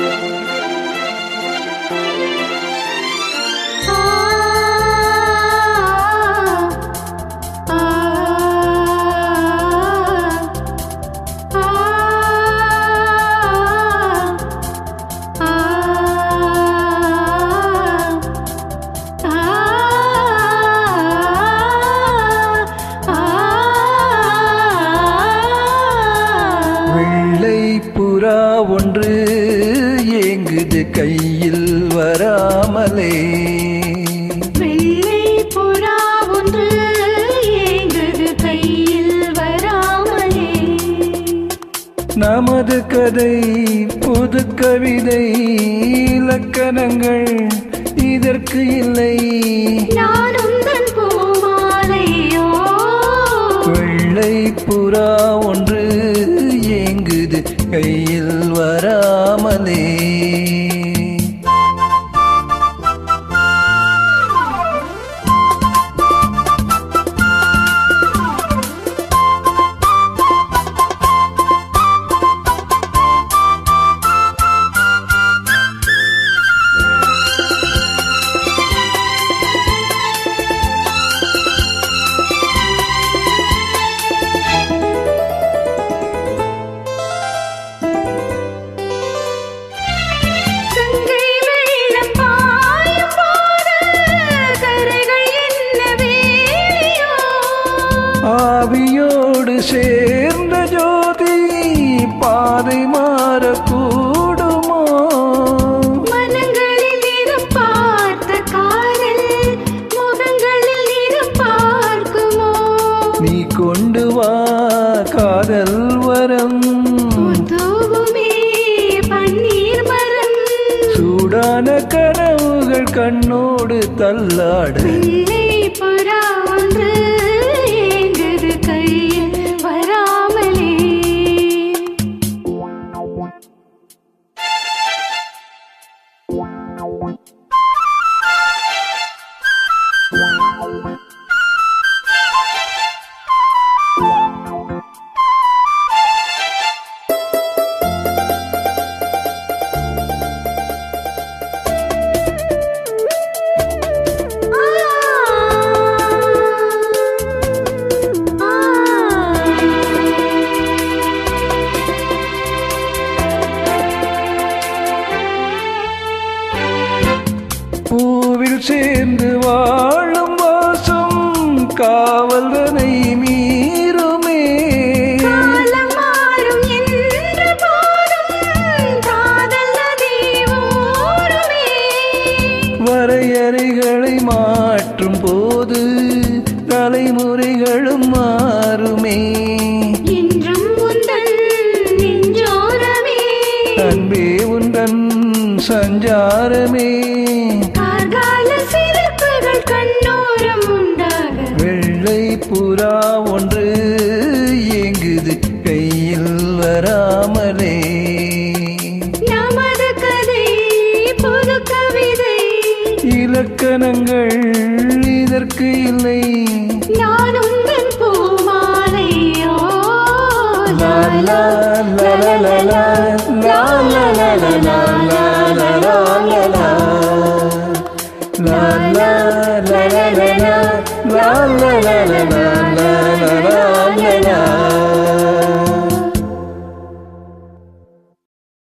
Yeah. நடுங்குது கையில் வராமலே. நமது கதை புது கவிதை இலக்கணங்கள் இதற்கு இல்லை. வெள்ளை புறா ஒன்று ஏங்குது கையில் வரா சேர்ந்த ஜோதி பாதை மாறக்கூடுமோ? நீ கொண்டு வா காதல் வரம். சூடான கனவுகள் கண்ணோடு தள்ளாடு. Wow. சேர்ந்து வாழும் வாசம் காவல்தனை மீறுமே. வரையறைகளை மாற்றும் போது தலைமுறைகளும் மாறுமே. அன்பே சஞ்சாரமே. வராமலே நமது கதை புது கவிதை இலக்கணங்கள் இதற்கு இல்லை நான் உந்தன் பூமாலையோ லா லா லா லா லா லா லா லா லா லா. லா லா லா லா லா லா லா லா லா